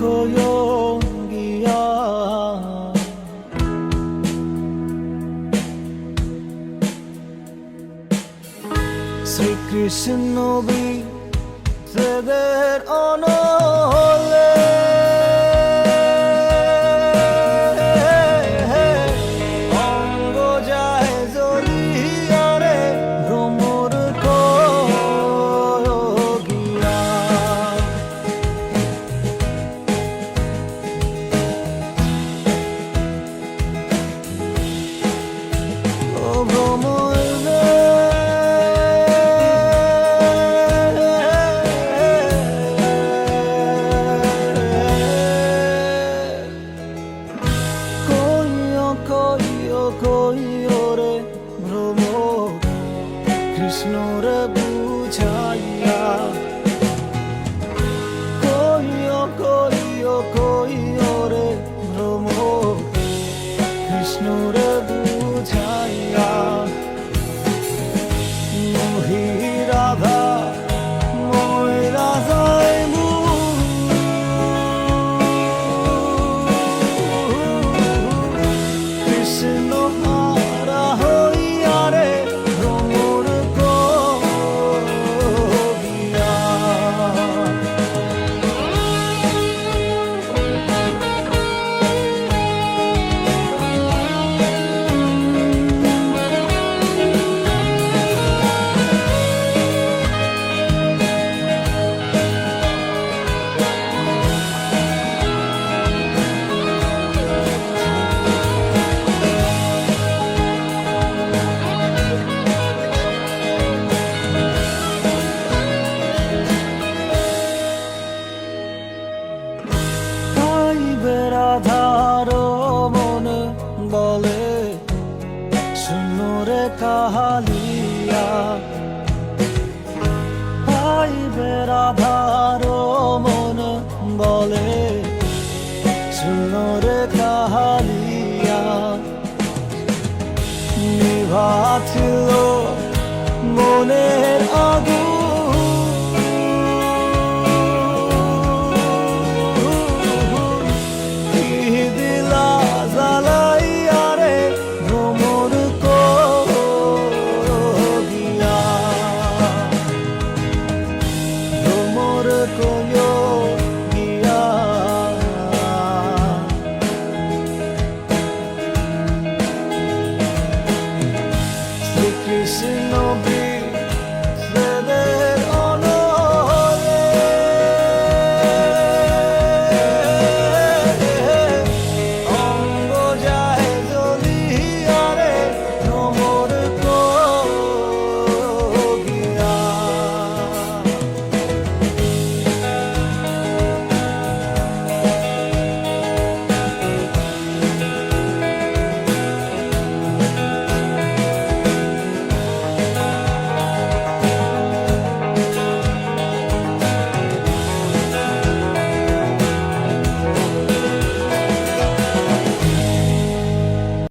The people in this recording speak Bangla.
কোয়ো গিয়া শ্রীকৃষ্ণ বি সেদের অনলে কৃষ্ণ রে বুঝাইয়া, কইও কইও কইও রে ভ্রমর কৃষ্ণ রে বুঝাইয়া, মোহি রাধা, মই রাধাই কৃষ্ণ পাইবে রাধার মন বলে। শুনরে কাহালিয়া। পাইবে রাধার মন বলে। শুনরে কাহালিয়া। নিভাছিল মনে